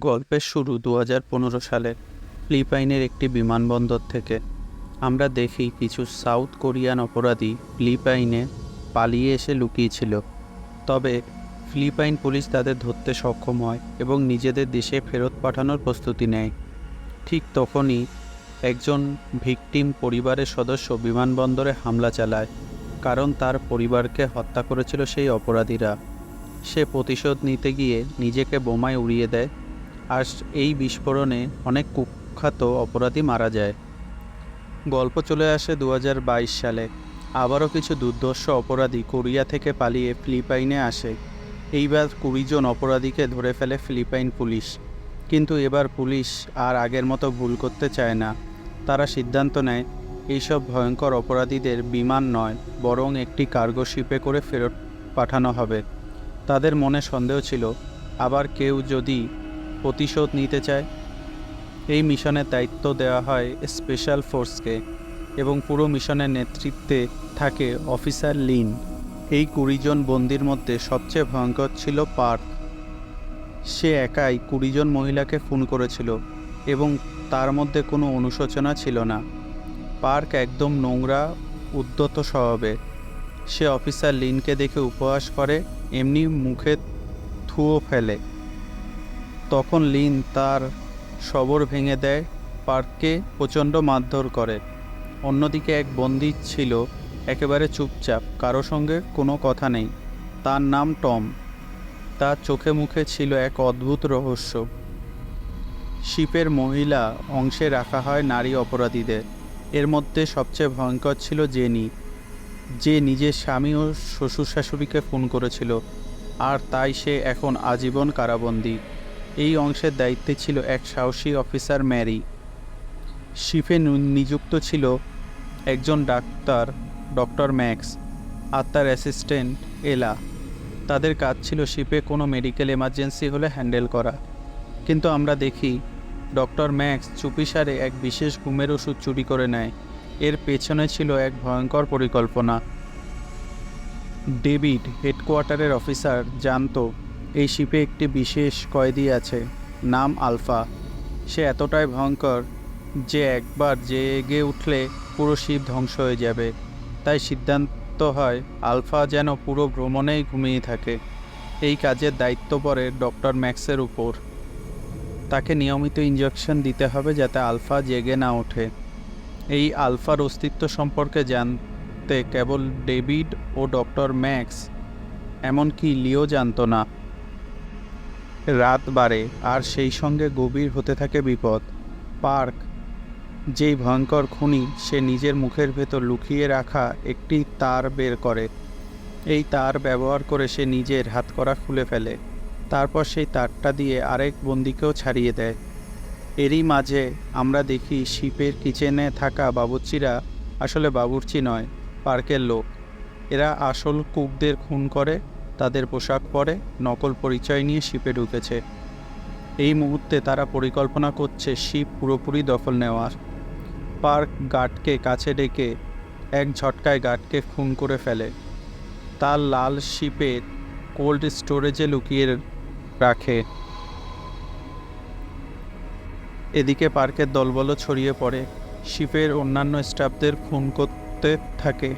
গল্পের শুরু দু হাজার পনেরো সালে ফিলিপাইনের একটি বিমানবন্দর থেকে। আমরা দেখি কিছু সাউথ কোরিয়ান অপরাধী ফিলিপাইনে পালিয়ে এসে লুকিয়েছিল। তবে ফিলিপাইন পুলিশ তাদের ধরতে সক্ষম হয় এবং নিজেদের দেশে ফেরত পাঠানোর প্রস্তুতি নেয়। ঠিক তখনই একজন ভিকটিম পরিবারের সদস্য বিমানবন্দরে হামলা চালায়, কারণ তার পরিবারকে হত্যা করেছিল সেই অপরাধীরা। সে প্রতিশোধ নিতে গিয়ে নিজেকে বোমায় উড়িয়ে দেয় আর এই বিস্ফোরণে অনেক কুখ্যাত অপরাধী মারা যায়। গল্প চলে আসে দু হাজার বাইশ সালে। আবারও কিছু দুর্ধর্ষ অপরাধী কোরিয়া থেকে পালিয়ে ফিলিপাইনে আসে। এইবার কুড়ি জন অপরাধীকে ধরে ফেলে ফিলিপাইন পুলিশ। কিন্তু এবার পুলিশ আর আগের মতো ভুল করতে চায় না। তারা সিদ্ধান্ত নেয়, এইসব ভয়ঙ্কর অপরাধীদের বিমান নয়, বরং একটি কার্গো শিপে করে ফেরত পাঠানো হবে। তাদের মনে সন্দেহ ছিল, আবার কেউ যদি প্রতিশোধ নিতে চায়। এই মিশনের দায়িত্ব দেওয়া হয় স্পেশাল ফোর্সকে এবং পুরো মিশনের নেতৃত্বে থাকে অফিসার লিন। এই কুড়িজন বন্দির মধ্যে সবচেয়ে ভয়ঙ্কর ছিল পার্ক। সে একাই কুড়িজন মহিলাকে ফোন করেছিল এবং তার মধ্যে কোনো অনুশোচনা ছিল না। পার্ক একদম নোংরা উদ্যত স্বভাবে। সে অফিসার লিনকে দেখে উপহাস করে, এমনি মুখে থুও ফেলে। তখন লিন তার সবর ভেঙে দেয়, পার্ককে প্রচণ্ড মারধর করে। অন্যদিকে এক বন্দি ছিল একেবারে চুপচাপ, কারও সঙ্গে কোনো কথা নেই। তার নাম টম। তার চোখে মুখে ছিল এক অদ্ভুত রহস্য। শিপের মহিলা অংশে রাখা হয় নারী অপরাধীদের। এর মধ্যে সবচেয়ে ভয়ঙ্কর ছিল জেনি। যে নিজের স্বামী ও শ্বশুর শাশুড়িকে ফোন করেছিল, আর তাই সে এখন আজীবন কারাবন্দী। এই অংশের দায়িত্বে ছিল এক সাহসী অফিসার ম্যারি। শিফে নিযুক্ত ছিল একজন ডাক্তার ডক্টর ম্যাক্স, আর তার অ্যাসিস্ট্যান্ট এলা। তাদের কাজ ছিল শিপে কোনো মেডিকেল এমার্জেন্সি হলে হ্যান্ডেল করা। কিন্তু আমরা দেখি, ডক্টর ম্যাক্স চুপিসারে এক বিশেষ ঘুমের ওষুধ চুরি করে নেয়। এর পেছনে ছিল এক ভয়ঙ্কর পরিকল্পনা। ডেভিড হেডকোয়ার্টারের অফিসার জানতো এই শিপে একটি বিশেষ কয়েদি আছে, নাম আলফা। সে এতটাই ভয়ঙ্কর যে একবার জেগে উঠলে পুরো শিপ ধ্বংস হয়ে যাবে। তাই সিদ্ধান্ত হয়, আলফা যেন পুরো ভ্রমণেই ঘুমিয়ে থাকে। এই কাজের দায়িত্ব পড়ে ডক্টর ম্যাক্সের উপর। তাকে নিয়মিত ইঞ্জেকশন দিতে হবে যাতে আলফা জেগে না ওঠে। এই আলফার অস্তিত্ব সম্পর্কে জানতে কেবল ডেভিড ও ডক্টর ম্যাক্স, এমনকি লিও জানত না। রাত বাড়ে আর সেই সঙ্গে গভীর হতে থাকে বিপদ। পার্ক, যেই ভয়ঙ্কর খুনি সে নিজের মুখের ভেতর লুকিয়ে রাখা একটি তার বের করে। এই তার ব্যবহার করে সে নিজের হাতকড়া খুলে ফেলে। তারপর সেই তারটা দিয়ে আরেক বন্দিকেও ছাড়িয়ে দেয়। এরই মাঝে আমরা দেখি শিপের কিচেনে থাকা বাবুর্চিরা আসলে বাবুর্চি নয়, পার্কের লোক। এরা আসল কুকদের খুন করে তাদের পোশাক পরে, নকল পরিচয় নিয়ে শিপে ঢুকেছে। এই মুহূর্তে তারা পরিকল্পনা করছে শিপ পুরোপুরি দখল নেওয়ার। পার্ক গার্ডকে কাছে ডেকে এক ঝটকায় গার্ডকে খুন করে ফেলে। তার লাল শিপের কোল্ড স্টোরেজে লুকিয়ে রাখে। এদিকে পার্কের দলবলও ছড়িয়ে পড়ে। শিপের অন্যান্য স্টাফদের খুন করতে থাকে।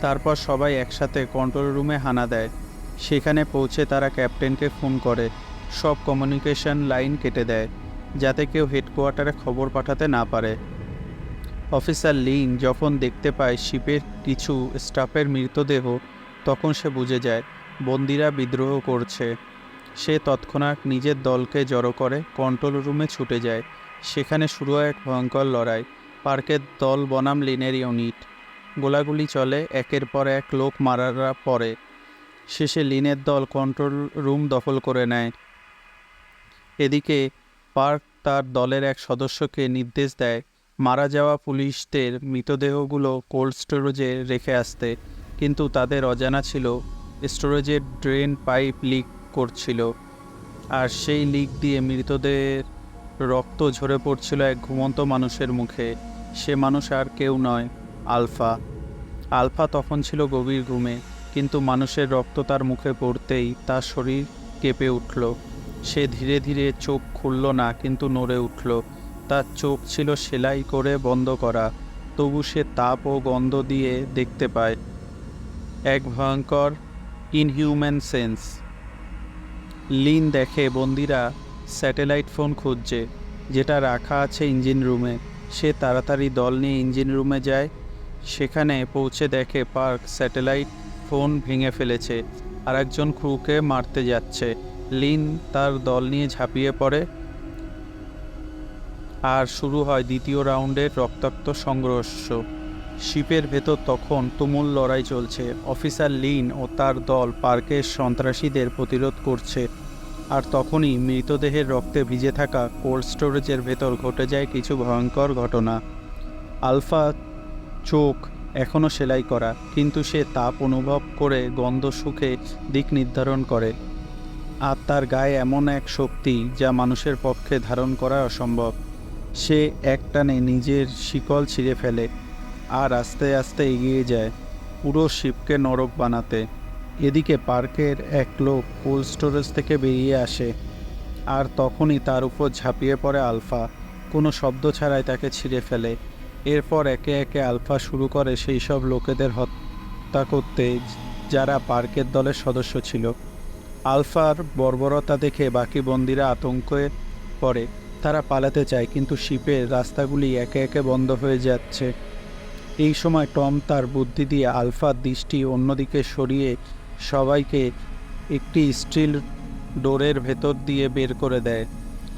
তারপর সবাই একসাথে কন্ট্রোল রুমে হানা দেয়। সেখানে পৌঁছে তারা ক্যাপ্টেনকে ফোন করে। সব কমিউনিকেশন লাইন কেটে দেয়, যাতে কেউ হেডকোয়ার্টারে খবর পাঠাতে না পারে। অফিসার লিন যখন দেখতে পায় শিপের কিছু স্টাফের মৃতদেহ, তখন সে বুঝে যায়, বন্দিরা বিদ্রোহ করছে। সে তৎক্ষণাৎ নিজের দলকে জড়ো করে কন্ট্রোল রুমে ছুটে যায়। সেখানে শুরু হয় এক ভয়ঙ্কর লড়াই। পার্কের দল বনাম লিনের ইউনিট। গোলাগুলি চলে, একের পর এক লোক মারারা পড়ে শেষে লিনের দল কন্ট্রোল রুম দখল করে নেয়। এদিকে পার্ক তার দলের এক সদস্যকে নির্দেশ দেয়, মারা যাওয়া পুলিশদের মৃতদেহগুলো কোল্ড স্টোরেজে রেখে আসতে। কিন্তু তাদের অজানা ছিল, স্টোরেজের ড্রেন পাইপ লিক করছিল আর সেই লিক দিয়ে মৃতদের রক্ত ঝরে পড়ছিল এক ঘুমন্ত মানুষের মুখে। সে মানুষ আর কেউ নয়, আলফা। আলফা তখন ছিল গভীর ঘুমে। কিন্তু মানুষের রক্ত তার মুখে পড়তেই তার শরীর কেঁপে উঠল। সে ধীরে ধীরে চোখ খুলল না, কিন্তু নড়ে উঠল। তার চোখ ছিল সেলাই করে বন্ধ করা। তবু সে তাপ ও গন্ধ দিয়ে দেখতে পায়। এক ভয়ঙ্কর ইনহিউম্যান সেন্স লিন দেখে বন্দিরা স্যাটেলাইট ফোন খুঁজছে, যেটা রাখা আছে ইঞ্জিন রুমে সে তাড়াতাড়ি দল নিয়ে ইঞ্জিন রুমে যায়। সেখানে পৌঁছে দেখে পার্ক স্যাটেলাইট ফোন ভেঙে ফেলেছে। আর একজন ক্রুকে মারতে যাচ্ছে। লিন তার দল নিয়ে ঝাঁপিয়ে পড়ে। আর শুরু হয় দ্বিতীয় রাউন্ডের রক্তাক্ত সংঘর্ষ। শিপের ভেতর তখন তুমুল লড়াই চলছে। অফিসার লিন ও তার দল পার্কের সন্ত্রাসীদের প্রতিরোধ করছে। আর তখনই মৃতদেহের রক্তে ভিজে থাকা কোল্ড স্টোরেজের ভেতর ঘটে যায় কিছু ভয়ঙ্কর ঘটনা। আলফা চোখ এখনও সেলাই করা, কিন্তু সে তাপ অনুভব করে গন্ধ সুখে দিক নির্ধারণ করে। আর তার গায়ে এমন এক শক্তি যা মানুষের পক্ষে ধারণ করা অসম্ভব। সে একটানে নিজের শিকল ছিঁড়ে ফেলে আর আস্তে আস্তে এগিয়ে যায় পুরো শিপকে নরক বানাতে। এদিকে পার্কের এক লোক কোল্ড স্টোরেজ থেকে বেরিয়ে আসে আর তখনই তার উপর ঝাঁপিয়ে পড়ে আলফা। কোনো শব্দ ছাড়াই তাকে ছিঁড়ে ফেলে। এরপর একে একে আলফা শুরু করে সেই সব লোকেদের হত্যা করতে যারা পার্কের দলের সদস্য ছিল। আলফার বর্বরতা দেখে বাকি বন্দিরা আতঙ্কে পড়ে। তারা পালাতে চায়, কিন্তু শিপের রাস্তাগুলি একে একে বন্ধ হয়ে যাচ্ছে। এই সময় টম তার বুদ্ধি দিয়ে আলফার দৃষ্টি অন্যদিকে সরিয়ে সবাইকে একটি স্টিল ডোরের ভেতর দিয়ে বের করে দেয়।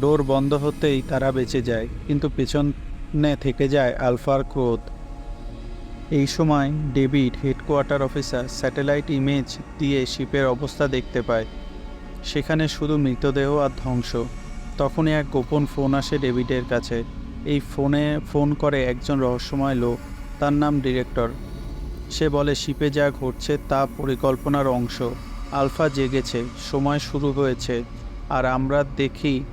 ডোর বন্ধ হতেই তারা বেঁচে যায়, কিন্তু পেছনে থেকে যায় আলফার ক্রোধ। এই সময় David headquarter officer satellite image দিয়ে শিপের অবস্থা দেখতে পায়। সেখানে শুধু মৃতদেহ আর ধ্বংস। তখনই এক গোপন ফোন আসে ডেভিডের কাছে। এই ফোনে ফোন করে একজন রহস্যময় লোক, তার নাম ডিরেক্টর। সে বলে, শিপে যা ঘটছে তা পরিকল্পনার অংশ। আলফা জেগেছে, সময় শুরু হয়েছে, আর আমরা দেখি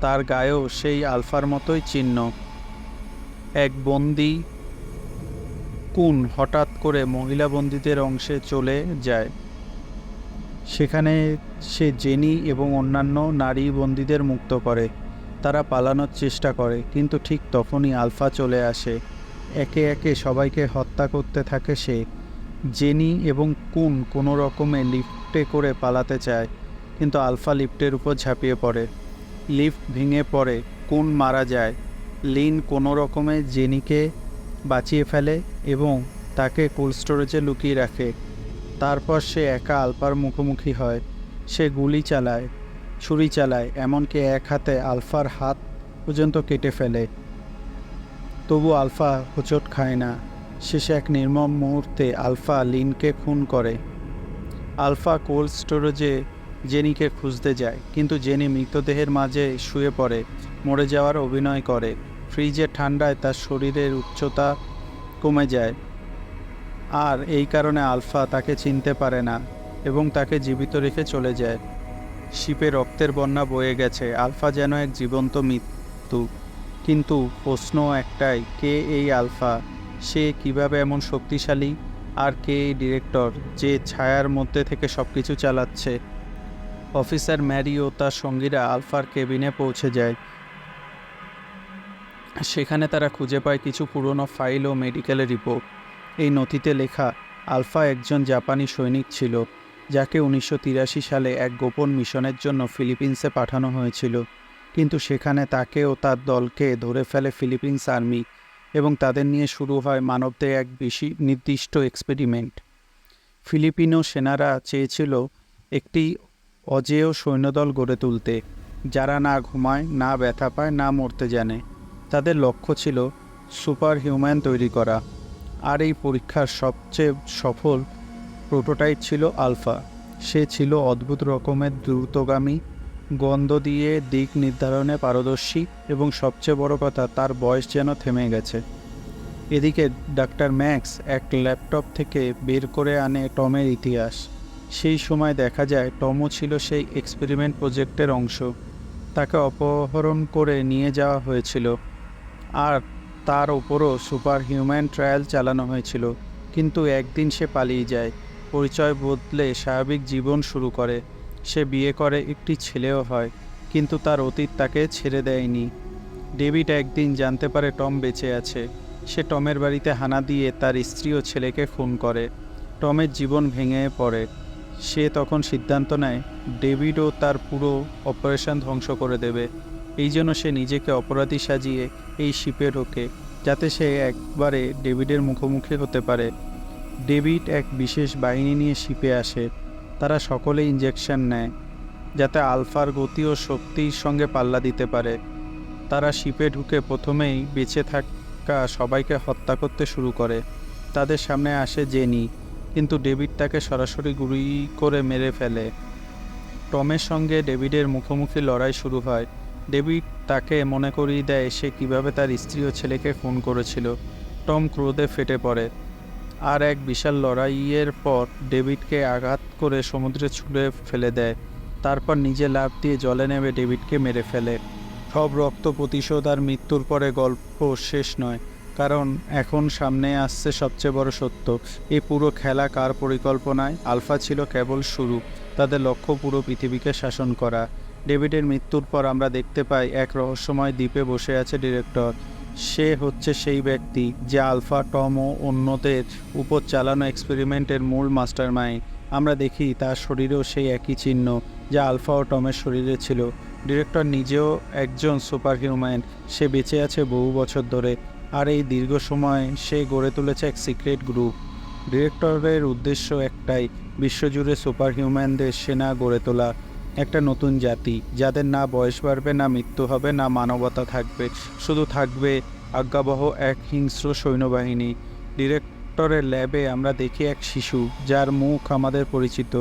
তার গায়েও সেই আলফার মতোই চিহ্ন। এক বন্দি কুন হঠাৎ করে মহিলা বন্দীদের অংশে চলে যায়। সেখানে সে জেনি এবং অন্যান্য নারী বন্দীদের মুক্ত করে। তারা পালানোর চেষ্টা করে, কিন্তু ঠিক তখনই আলফা চলে আসে। একে একে সবাইকে হত্যা করতে থাকে সে। জেনি এবং কুন কোনো রকমে লিফটে করে পালাতে চায়, কিন্তু আলফা লিফটের উপর ঝাঁপিয়ে পড়ে। লিফট ভেঙে পড়ে, কুন মারা যায়। লিন কোনো রকমে জেনিকে বাঁচিয়ে ফেলে এবং তাকে কোল্ড স্টোরেজে লুকিয়ে রাখে। তারপর সে একা আলফার মুখোমুখি হয়। সে গুলি চালায়, ছুরি চালায়, এমনকি এক হাতে আলফার হাত পর্যন্ত কেটে ফেলে। তবু আলফা হোঁচট খায় না। শেষে এক নির্মম মুহূর্তে আলফা লিনকে খুন করে। আলফা কোল্ড স্টোরেজে জেনিকে খুঁজতে যায়, কিন্তু জেনি মৃতদেহের মাঝে শুয়ে পড়ে। মরে যাওয়ার অভিনয় করে। ফ্রিজের ঠান্ডায় তার শরীরের উচ্চতা কমে যায়। আর এই কারণে আলফা তাকে চিনতে পারে না এবং তাকে জীবিত রেখে চলে যায়। শিপে রক্তের বন্যা বয়ে গেছে। আলফা যেন এক জীবন্ত মৃত্যু। কিন্তু প্রশ্ন একটাই, কে এই আলফা? সে কীভাবে এমন শক্তিশালী? আর কে এই ডিরেক্টর যে ছায়ার মধ্যে থেকে সব কিছু চালাচ্ছে? অফিসার ম্যারি ও তার সঙ্গীরা আলফার কেবিনে পৌঁছে যায়। সেখানে তারা খুঁজে পায় কিছু পুরনো ফাইল ও মেডিকেলের রিপোর্ট। এই নথিতে লেখা, আলফা একজন জাপানি সৈনিক ছিল, যাকে উনিশশো তিরাশি সালে এক গোপন মিশনের জন্য ফিলিপিন্সে পাঠানো হয়েছিল। কিন্তু সেখানে তাকে ও তার দলকে ধরে ফেলে ফিলিপিন্স আর্মি এবং তাদের নিয়ে শুরু হয় মানবদের এক বেশি নির্দিষ্ট এক্সপেরিমেন্ট। ফিলিপিনো সেনারা চেয়েছিল একটি অজেয় সৈন্যদল গড়ে তুলতে, যারা না ঘুমায়, না ব্যথা পায়, না মরতে জানে। তাদের লক্ষ্য ছিল সুপার হিউম্যান তৈরি করা, আর এই পরীক্ষার সবচেয়ে সফল প্রোটোটাইপ ছিল আলফা। সে ছিল অদ্ভুত রকমের দ্রুতগামী, গন্ধ দিয়ে দিক নির্ধারণে পারদর্শী এবং সবচেয়ে বড় কথা, তার বয়স যেন থেমে গেছে। এদিকে ডাক্তার ম্যাক্স এক ল্যাপটপ থেকে বের করে আনে টমের ইতিহাস। সেই সময় দেখা যায়, টমও ছিল সেই এক্সপেরিমেন্ট প্রজেক্টের অংশ। তাকে অপহরণ করে নিয়ে যাওয়া হয়েছিল। আর তার ওপরও সুপার হিউম্যান ট্রায়াল চালানো হয়েছিল, কিন্তু একদিন সে পালিয়ে যায়। পরিচয় বদলে স্বাভাবিক জীবন শুরু করে। সে বিয়ে করে একটি ছেলেও হয়, কিন্তু তার অতীত তাকে ছেড়ে দেয়নি। ডেভিড একদিন জানতে পারে টম বেঁচে আছে। সে টমের বাড়িতে হানা দিয়ে তার স্ত্রী ও ছেলেকে খুন করে। টমের জীবন ভেঙে পড়ে। সে তখন সিদ্ধান্ত নেয়, ডেভিডও তার পুরো অপারেশন ধ্বংস করে দেবে। এই জন্য সে নিজেকে অপরাধী সাজিয়ে এই শিপে ঢোকে, যাতে সে একবারে ডেভিডের মুখোমুখি হতে পারে। ডেভিড এক বিশেষ বাহিনী নিয়ে শিপে আসে। তারা সকলে ইঞ্জেকশন নেয়, যাতে আলফার গতি ও শক্তির সঙ্গে পাল্লা দিতে পারে। তারা শিপে ঢুকে প্রথমেই বেঁচে থাকা সবাইকে হত্যা করতে শুরু করে। তাদের সামনে আসে জেনি, কিন্তু ডেভিড তাকে সরাসরি গুলি করে মেরে ফেলে। টমের সঙ্গে ডেভিডের মুখোমুখি লড়াই শুরু হয়। ডেভিড তাকে মনে করিয়ে দেয় সে কীভাবে তার স্ত্রী ও ছেলেকে খুন করেছিল। টম ক্রোধে ফেটে পড়ে। আর এক বিশাল লড়াইয়ের পর ডেভিডকে আঘাত করে সমুদ্রে ছুঁড়ে ফেলে দেয়। তারপর নিজে লাফ দিয়ে জলে নেমে ডেভিডকে মেরে ফেলে। সব রক্ত প্রতিশোধ আর মৃত্যুর পরে গল্প শেষ নয়, কারণ এখন সামনে আসছে সবচেয়ে বড় সত্য। এই পুরো খেলা কার পরিকল্পনায়? আলফা ছিল কেবল শুরু, তাদের লক্ষ্য পুরো পৃথিবীকে শাসন করা। ডেভিডের মৃত্যুর পর আমরা দেখতে পাই এক রহস্যময় দ্বীপে বসে আছে ডিরেক্টর। সে হচ্ছে সেই ব্যক্তি যে আলফা, টম ও অন্যদের উপর চালানো এক্সপেরিমেন্টের মূল মাস্টারমাইন্ড। আমরা দেখি তার শরীরেও সেই একই চিহ্ন যা আলফা ও টমের শরীরে ছিল। ডিরেক্টর নিজেও একজন সুপার হিউম্যান সে বেঁচে আছে বহু বছর ধরে। আর এই দীর্ঘ সময় সে গড়ে তুলেছে এক সিক্রেট গ্রুপ। ডিরেক্টরের উদ্দেশ্য একটাই, বিশ্বজুড়ে সুপার হিউম্যানদের সেনা গড়ে তোলা। একটা নতুন জাতি, যাদের না বয়স বাড়বে, না মৃত্যু হবে, না মানবতা থাকবে। শুধু থাকবে আজ্ঞাবহ এক হিংস্র সৈন্যবাহিনী। ডিরেক্টরের ল্যাবে আমরা দেখি এক শিশু, যার মুখ আমাদের পরিচিত।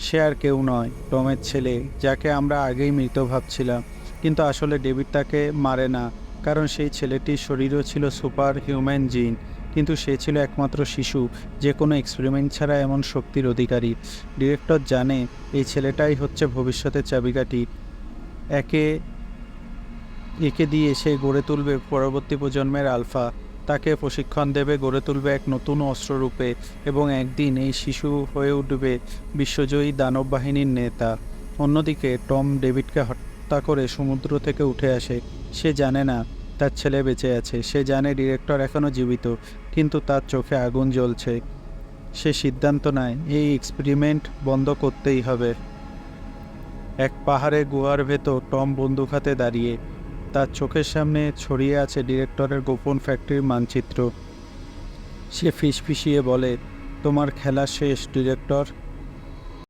সে আর কেউ নয়, টমের ছেলে, যাকে আমরা আগেই মৃত ভাবছিলাম। কিন্তু আসলে ডেভিড তাকে মারে না, কারণ সেই ছেলেটির শরীরও ছিল সুপার হিউম্যান জিন। কিন্তু সে ছিল একমাত্র শিশু, যে কোনো এক্সপেরিমেন্ট ছাড়া এমন শক্তির অধিকারী। ডিরেক্টর জানে, এই ছেলেটাই হচ্ছে ভবিষ্যতের চাবিকাঠি। একে একে দিয়ে সে গড়ে তুলবে পরবর্তী প্রজন্মের আলফা। তাকে প্রশিক্ষণ দেবে গড়ে তুলবে এক নতুন অস্ত্ররূপে এবং একদিন এই শিশু হয়ে উঠবে বিশ্বজয়ী দানব বাহিনীর নেতা। অন্যদিকে, টম ডেভিডকে হত্যা করে সমুদ্র থেকে উঠে আসে। সে জানে না তার ছেলে বেঁচে আছে। সে জানে ডিরেক্টর এখনও জীবিত, কিন্তু তার চোখে আগুন জ্বলছে। সে সিদ্ধান্ত নেয়, এই এক্সপেরিমেন্ট বন্ধ করতেই হবে। এক পাহাড়ে গুহার ভেতর টম বন্দুক হাতে দাঁড়িয়ে, তার চোখের সামনে ছড়িয়ে আছে ডিরেক্টরের গোপন ফ্যাক্টরির মানচিত্র। সে ফিসফিসিয়ে বলে, তোমার খেলা শেষ, ডিরেক্টর।